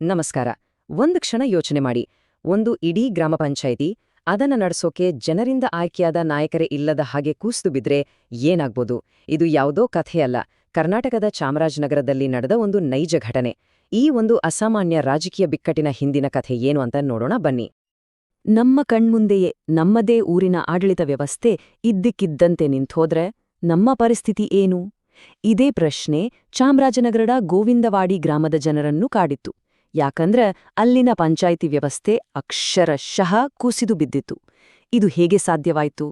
ನಮಸ್ಕಾರ. ಒಂದು ಕ್ಷಣ ಯೋಚನೆ ಮಾಡಿ. ಒಂದು ಇಡೀ ಗ್ರಾಮ ಪಂಚಾಯಿತಿ, ಅದನ್ನ ನಡೆಸೋಕೆ ಜನರಿಂದ ಆಯ್ಕೆಯಾದ ನಾಯಕರೇ ಇಲ್ಲದ ಹಾಗೆ ಕೂಸ್ತು ಬಿದ್ರೆ ಏನಾಗ್ಬೋದು? ಇದು ಯಾವುದೋ ಕಥೆಯಲ್ಲ ಕರ್ನಾಟಕದ ಚಾಮರಾಜನಗರದಲ್ಲಿ ನಡೆದ ಒಂದು ನೈಜ ಘಟನೆ. ಈ ಒಂದು ಅಸಾಮಾನ್ಯ ರಾಜಕೀಯ ಬಿಕ್ಕಟ್ಟಿನ ಹಿಂದಿನ ಕಥೆ ಏನು ಅಂತ ನೋಡೋಣ ಬನ್ನಿ. ನಮ್ಮ ಕಣ್ಮುಂದೆಯೇ, ನಮ್ಮದೇ ಊರಿನ ಆಡಳಿತ ವ್ಯವಸ್ಥೆ ಇದ್ದಕ್ಕಿದ್ದಂತೆ ನಿಂತೋದ್ರೆ ನಮ್ಮ ಪರಿಸ್ಥಿತಿ ಏನು? ಇದೇ ಪ್ರಶ್ನೆ ಚಾಮರಾಜನಗರದ ಗೋವಿಂದವಾಡಿ ಗ್ರಾಮದ ಜನರನ್ನು ಕಾಡಿತ್ತು. ಯಾಕಂದ್ರೆ ಅಲ್ಲಿನ ಪಂಚಾಯಿತಿ ವ್ಯವಸ್ಥೆ ಅಕ್ಷರಶಃ ಕುಸಿದು ಬಿದ್ದಿತ್ತು. ಇದು ಹೇಗೆ ಸಾಧ್ಯವಾಯಿತು?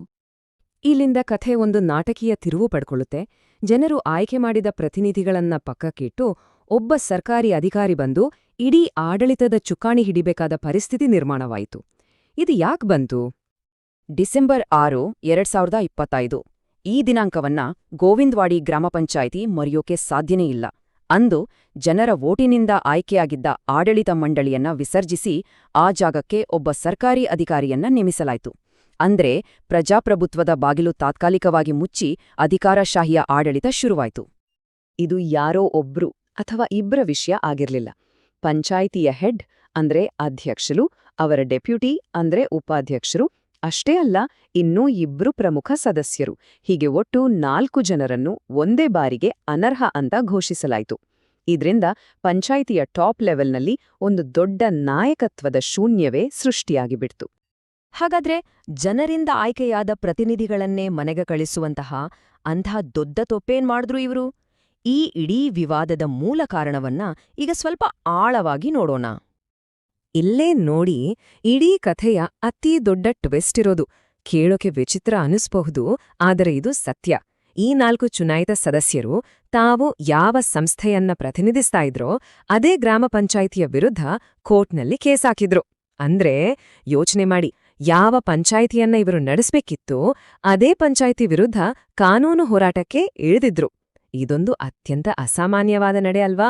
ಇಲ್ಲಿಂದ ಕಥೆ ಒಂದು ನಾಟಕೀಯ ತಿರುವು ಪಡ್ಕೊಳ್ಳುತ್ತೆ. ಜನರು ಆಯ್ಕೆ ಮಾಡಿದ ಪ್ರತಿನಿಧಿಗಳನ್ನ ಪಕ್ಕಕ್ಕಿಟ್ಟು ಒಬ್ಬ ಸರ್ಕಾರಿ ಅಧಿಕಾರಿ ಬಂದು ಇಡೀ ಆಡಳಿತದ ಚುಕ್ಕಾಣಿ ಹಿಡಿಬೇಕಾದ ಪರಿಸ್ಥಿತಿ ನಿರ್ಮಾಣವಾಯಿತು. ಇದು ಯಾಕ್ ಬಂತು? ಡಿಸೆಂಬರ್ ಆರು, ಎರಡ್ ಸಾವಿರದ ಇಪ್ಪತ್ತೈದು. ಈ ದಿನಾಂಕವನ್ನ ಗೋವಿಂದ್ವಾಡಿ ಗ್ರಾಮ ಪಂಚಾಯಿತಿ ಮರೆಯೋಕೆ ಸಾಧ್ಯನೇ ಇಲ್ಲ. ಅಂದು ಜನರ ವೋಟಿನಿಂದ ಆಯ್ಕೆಯಾಗಿದ್ದ ಆಡಳಿತ ಮಂಡಳಿಯನ್ನ ವಿಸರ್ಜಿಸಿ ಆ ಜಾಗಕ್ಕೆ ಒಬ್ಬ ಸರ್ಕಾರಿ ಅಧಿಕಾರಿಯನ್ನ ನೇಮಿಸಲಾಯಿತು. ಅಂದ್ರೆ ಪ್ರಜಾಪ್ರಭುತ್ವದ ಬಾಗಿಲು ತಾತ್ಕಾಲಿಕವಾಗಿ ಮುಚ್ಚಿ ಅಧಿಕಾರಶಾಹಿಯ ಆಡಳಿತ ಶುರುವಾಯಿತು. ಇದು ಯಾರೋ ಒಬ್ರು ಅಥವಾ ಇಬ್ರ ವಿಷಯ ಆಗಿರಲಿಲ್ಲ. ಪಂಚಾಯಿತಿಯ ಹೆಡ್ ಅಂದ್ರೆ ಅಧ್ಯಕ್ಷರು, ಅವರ ಡೆಪ್ಯೂಟಿ ಅಂದ್ರೆ ಉಪಾಧ್ಯಕ್ಷರು ಅಷ್ಟೇ ಅಲ್ಲ, ಇನ್ನೂ ಇಬ್ರು ಪ್ರಮುಖ ಸದಸ್ಯರು. ಹೀಗೆ ಒಟ್ಟು ನಾಲ್ಕು ಜನರನ್ನು ಒಂದೇ ಬಾರಿಗೆ ಅನರ್ಹ ಅಂತ ಘೋಷಿಸಲಾಯಿತು. ಇದ್ರಿಂದ ಪಂಚಾಯಿತಿಯ ಟಾಪ್ ಲೆವೆಲ್ನಲ್ಲಿ ಒಂದು ದೊಡ್ಡ ನಾಯಕತ್ವದ ಶೂನ್ಯವೇ ಸೃಷ್ಟಿಯಾಗಿಬಿಡ್ತು. ಹಾಗಾದ್ರೆ ಜನರಿಂದ ಆಯ್ಕೆಯಾದ ಪ್ರತಿನಿಧಿಗಳನ್ನೇ ಮನೆಗೆ ಕಳಿಸುವಂತಹ ಅಂಥ ದೊಡ್ಡ ತೊಪ್ಪೇನ್ ಮಾಡಿದ್ರು ಇವರು? ಈ ಇಡೀ ವಿವಾದದ ಮೂಲ ಕಾರಣವನ್ನ ಈಗ ಸ್ವಲ್ಪ ಆಳವಾಗಿ ನೋಡೋಣ. ಇಲ್ಲೇ ನೋಡಿ ಇಡೀ ಕಥೆಯ ಅತೀ ದೊಡ್ಡ ಟ್ವಿಸ್ಟ್ ಇರೋದು. ಕೇಳೋಕೆ ವಿಚಿತ್ರ ಅನಿಸ್ಬಹುದು, ಆದರೆ ಇದು ಸತ್ಯ. ಈ ನಾಲ್ಕು ಚುನಾಯಿತ ಸದಸ್ಯರು ತಾವು ಯಾವ ಸಂಸ್ಥೆಯನ್ನ ಪ್ರತಿನಿಧಿಸ್ತಾ ಇದ್ರೋ, ಅದೇ ಗ್ರಾಮ ಪಂಚಾಯಿತಿಯ ವಿರುದ್ಧ ಕೋರ್ಟ್ನಲ್ಲಿ ಕೇಸ್ ಹಾಕಿದ್ರು. ಅಂದ್ರೆ ಯೋಚನೆ ಮಾಡಿ, ಯಾವ ಪಂಚಾಯಿತಿಯನ್ನ ಇವರು ನಡೆಸಬೇಕಿತ್ತು, ಅದೇ ಪಂಚಾಯಿತಿ ವಿರುದ್ಧ ಕಾನೂನು ಹೋರಾಟಕ್ಕೆ ಇಳಿದಿದ್ರು. ಇದೊಂದು ಅತ್ಯಂತ ಅಸಾಮಾನ್ಯವಾದ ನಡೆ ಅಲ್ವಾ?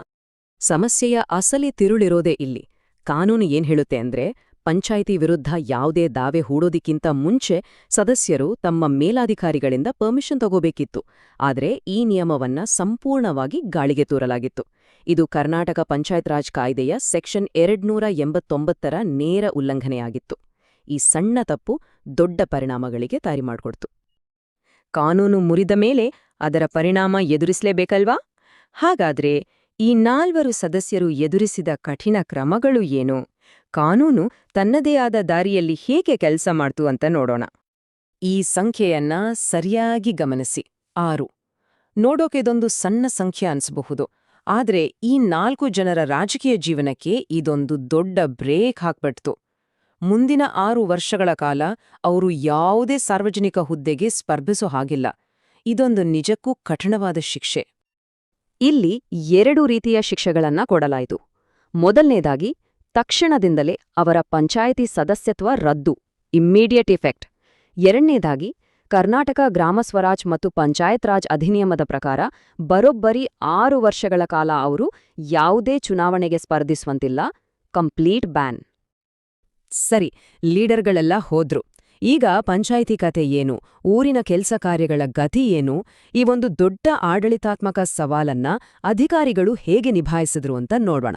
ಸಮಸ್ಯೆಯ ಅಸಲಿ ತಿರುಳಿರೋದೇ ಇಲ್ಲಿ. ಕಾನೂನು ಏನ್ ಹೇಳುತ್ತೆ ಅಂದ್ರೆ, ಪಂಚಾಯಿತಿ ವಿರುದ್ಧ ಯಾವುದೇ ದಾವೆ ಹೂಡೋದಕ್ಕಿಂತ ಮುಂಚೆ ಸದಸ್ಯರು ತಮ್ಮ ಮೇಲಾಧಿಕಾರಿಗಳಿಂದ ಪರ್ಮಿಷನ್ ತಗೋಬೇಕಿತ್ತು. ಆದರೆ ಈ ನಿಯಮವನ್ನ ಸಂಪೂರ್ಣವಾಗಿ ಗಾಳಿಗೆ ತೂರಲಾಗಿತ್ತು. ಇದು ಕರ್ನಾಟಕ ಪಂಚಾಯತ್ ರಾಜ್ ಕಾಯ್ದೆಯ ಸೆಕ್ಷನ್ ಎರಡ್ನೂರ ಎಂಬತ್ತೊಂಬತ್ತರ ನೇರ ಉಲ್ಲಂಘನೆಯಾಗಿತ್ತು. ಈ ಸಣ್ಣ ತಪ್ಪು ದೊಡ್ಡ ಪರಿಣಾಮಗಳಿಗೆ ದಾರಿ ಮಾಡಿಕೊಡ್ತು. ಕಾನೂನು ಮುರಿದ ಮೇಲೆ ಅದರ ಪರಿಣಾಮ ಎದುರಿಸಲೇಬೇಕಲ್ವಾ? ಹಾಗಾದ್ರೆ ಈ ನಾಲ್ವರು ಸದಸ್ಯರು ಎದುರಿಸಿದ ಕಠಿಣ ಕ್ರಮಗಳು ಏನು? ಕಾನೂನು ತನ್ನದೇ ಆದ ದಾರಿಯಲ್ಲಿ ಹೇಗೆ ಕೆಲಸ ಮಾಡ್ತು ಅಂತ ನೋಡೋಣ. ಈ ಸಂಖ್ಯೆಯನ್ನ ಸರಿಯಾಗಿ ಗಮನಿಸಿ. ಆರು. ನೋಡೋಕೆ ಇದೊಂದು ಸಣ್ಣ ಸಂಖ್ಯೆ ಅನ್ಸಬಹುದು. ಆದರೆ ಈ ನಾಲ್ಕು ಜನರ ರಾಜಕೀಯ ಜೀವನಕ್ಕೆ ಇದೊಂದು ದೊಡ್ಡ ಬ್ರೇಕ್ ಹಾಕ್ಬಿಡ್ತು. ಮುಂದಿನ ಆರು ವರ್ಷಗಳ ಕಾಲ ಅವರು ಯಾವುದೇ ಸಾರ್ವಜನಿಕ ಹುದ್ದೆಗೆ ಸ್ಪರ್ಧಿಸೋ ಹಾಗಿಲ್ಲ. ಇದೊಂದು ನಿಜಕ್ಕೂ ಕಠಿಣವಾದ ಶಿಕ್ಷೆ. ಇಲ್ಲಿ ಎರಡು ರೀತಿಯ ಶಿಕ್ಷೆಗಳನ್ನ ಕೊಡಲಾಯಿತು. ಮೊದಲನೇದಾಗಿ, ತಕ್ಷಣದಿಂದಲೇ ಅವರ ಪಂಚಾಯಿತಿ ಸದಸ್ಯತ್ವ ರದ್ದು ಇಮ್ಮಿಡಿಯೇಟ್ ಇಫೆಕ್ಟ್ ಎರಡನೇದಾಗಿ, ಕರ್ನಾಟಕ ಗ್ರಾಮ ಸ್ವರಾಜ್ ಮತ್ತು ಪಂಚಾಯತ್ ರಾಜ್ ಅಧಿನಿಯಮದ ಪ್ರಕಾರ ಬರೋಬ್ಬರಿ ಆರು ವರ್ಷಗಳ ಕಾಲ ಅವರು ಯಾವುದೇ ಚುನಾವಣೆಗೆ ಸ್ಪರ್ಧಿಸುವಂತಿಲ್ಲ ಕಂಪ್ಲೀಟ್ ಬ್ಯಾನ್ ಸರಿ, ಲೀಡರ್ಗಳೆಲ್ಲ ಹೋದ್ರು. ಈಗ ಪಂಚಾಯಿತಿ ಕತೆ ಏನು? ಊರಿನ ಕೆಲಸ ಕಾರ್ಯಗಳ ಗತಿ ಏನು? ಈ ಒಂದು ದೊಡ್ಡ ಆಡಳಿತಾತ್ಮಕ ಸವಾಲನ್ನ ಅಧಿಕಾರಿಗಳು ಹೇಗೆ ನಿಭಾಯಿಸಿದ್ರು ಅಂತ ನೋಡೋಣ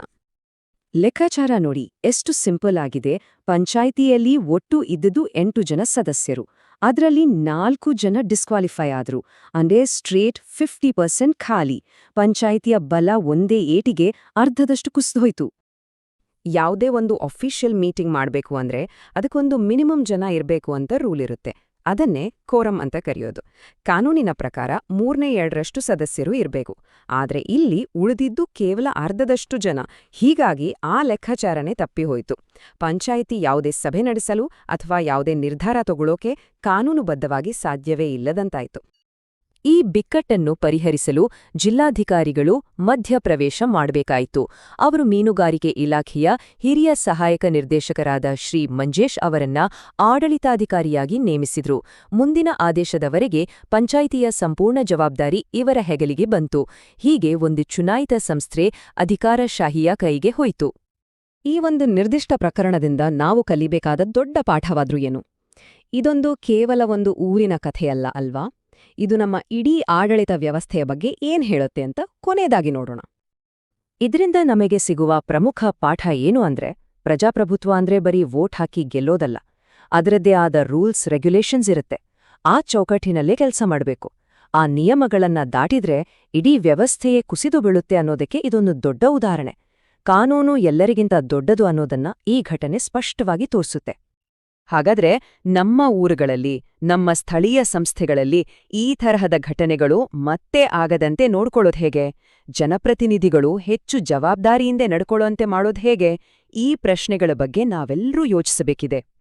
ಲೆಕ್ಕಾಚಾರ ನೋಡಿ, ಎಷ್ಟು ಸಿಂಪಲ್ ಆಗಿದೆ. ಪಂಚಾಯಿತಿಯಲ್ಲಿ ಒಟ್ಟು ಇದ್ದುದು ಎಂಟು ಜನ ಸದಸ್ಯರು. ಅದರಲ್ಲಿ ನಾಲ್ಕು ಜನ ಡಿಸ್ಕ್ವಾಲಿಫೈ ಆದ್ರು. ಅಂದ್ರೆ ಸ್ಟ್ರೇಟ್ ಫಿಫ್ಟಿ ಪರ್ಸೆಂಟ್ ಖಾಲಿ. ಪಂಚಾಯಿತಿಯ ಬಲ ಒಂದೇ ಏಟಿಗೆ ಅರ್ಧದಷ್ಟು ಕುಸಿದೋಯ್ತು. ಯಾವುದೇ ಒಂದು ಅಫಿಷಿಯಲ್ ಮೀಟಿಂಗ್ ಮಾಡಬೇಕು ಅಂದ್ರೆ ಅದಕ್ಕೊಂದು ಮಿನಿಮಮ್ ಜನ ಇರಬೇಕು ಅಂತ ರೂಲ್ ಇರುತ್ತೆ. ಅದನ್ನೇ ಕೋರಂ ಅಂತ ಕರೆಯೋದು. ಕಾನೂನಿನ ಪ್ರಕಾರ ಮೂರನೇ ಎರಡರಷ್ಟು ಸದಸ್ಯರು ಇರಬೇಕು. ಆದರೆ ಇಲ್ಲಿ ಉಳಿದಿದ್ದು ಕೇವಲ ಅರ್ಧದಷ್ಟು ಜನ. ಹೀಗಾಗಿ ಆ ಲೆಕ್ಕಾಚಾರನೇ ತಪ್ಪಿಹೋಯಿತು ಪಂಚಾಯಿತಿ ಯಾವುದೇ ಸಭೆ ನಡೆಸಲು ಅಥವಾ ಯಾವುದೇ ನಿರ್ಧಾರ ತಗೊಳ್ಳೋಕೆ ಕಾನೂನುಬದ್ಧವಾಗಿ ಸಾಧ್ಯವೇ ಇಲ್ಲದಂತಾಯಿತು. ಈ ಬಿಕ್ಕಟ್ಟನ್ನು ಪರಿಹರಿಸಲು ಜಿಲ್ಲಾಧಿಕಾರಿಗಳು ಮಧ್ಯಪ್ರವೇಶ ಮಾಡಬೇಕಾಯಿತು. ಅವರು ಮೀನುಗಾರಿಕೆ ಇಲಾಖೆಯ ಹಿರಿಯ ಸಹಾಯಕ ನಿರ್ದೇಶಕರಾದ ಶ್ರೀ ಮಂಜೇಶ್ ಅವರನ್ನ ಆಡಳಿತಾಧಿಕಾರಿಯಾಗಿ ನೇಮಿಸಿದ್ರು. ಮುಂದಿನ ಆದೇಶದವರೆಗೆ ಪಂಚಾಯಿತಿಯ ಸಂಪೂರ್ಣ ಜವಾಬ್ದಾರಿ ಇವರ ಹೆಗಲಿಗೆ ಬಂತು. ಹೀಗೆ ಒಂದು ಚುನಾಯಿತ ಸಂಸ್ಥೆ ಅಧಿಕಾರಶಾಹಿಯ ಕೈಗೆ ಹೋಯಿತು. ಈ ಒಂದು ನಿರ್ದಿಷ್ಟ ಪ್ರಕರಣದಿಂದ ನಾವು ಕಲಿಬೇಕಾದ ದೊಡ್ಡ ಪಾಠವಾದ್ರೂ ಏನು? ಇದೊಂದು ಕೇವಲ ಒಂದು ಊರಿನ ಕಥೆಯಲ್ಲ ಅಲ್ವಾ? ಇದು ನಮ್ಮ ಇಡೀ ಆಡಳಿತ ವ್ಯವಸ್ಥೆಯ ಬಗ್ಗೆ ಏನ್ ಹೇಳುತ್ತೆ ಅಂತ ಕೊನೆಯದಾಗಿ ನೋಡೋಣ. ಇದರಿಂದ ನಮಗೆ ಸಿಗುವ ಪ್ರಮುಖ ಪಾಠ ಏನು ಅಂದ್ರೆ, ಪ್ರಜಾಪ್ರಭುತ್ವ ಅಂದ್ರೆ ಬರೀ ವೋಟ್ ಹಾಕಿ ಗೆಲ್ಲೋದಲ್ಲ. ಅದರದ್ದೇ ಆದ ರೂಲ್ಸ್, ರೆಗ್ಯುಲೇಷನ್ಸ್ ಇರುತ್ತೆ. ಆ ಚೌಕಟ್ಟಿನಲ್ಲೇ ಕೆಲಸ ಮಾಡಬೇಕು. ಆ ನಿಯಮಗಳನ್ನ ದಾಟಿದ್ರೆ ಇಡೀ ವ್ಯವಸ್ಥೆಯೇ ಕುಸಿದು ಬೀಳುತ್ತೆ ಅನ್ನೋದಕ್ಕೆ ಇದೊಂದು ದೊಡ್ಡ ಉದಾಹರಣೆ. ಕಾನೂನು ಎಲ್ಲರಿಗಿಂತ ದೊಡ್ಡದು ಅನ್ನೋದನ್ನ ಈ ಘಟನೆ ಸ್ಪಷ್ಟವಾಗಿ ತೋರಿಸುತ್ತೆ. ಹಾಗಾದ್ರೆ ನಮ್ಮ ಊರುಗಳಲ್ಲಿ, ನಮ್ಮ ಸ್ಥಳೀಯ ಸಂಸ್ಥೆಗಳಲ್ಲಿ ಈ ತರಹದ ಘಟನೆಗಳು ಮತ್ತೆ ಆಗದಂತೆ ನೋಡ್ಕೊಳ್ಳೋದು ಹೇಗೆ? ಜನಪ್ರತಿನಿಧಿಗಳು ಹೆಚ್ಚು ಜವಾಬ್ದಾರಿಯಿಂದ ನಡ್ಕೊಳ್ಳೋಂತೆ ಮಾಡೋದು ಹೇಗೆ? ಈ ಪ್ರಶ್ನೆಗಳ ಬಗ್ಗೆ ನಾವೆಲ್ಲರೂ ಯೋಚಿಸಬೇಕಿದೆ.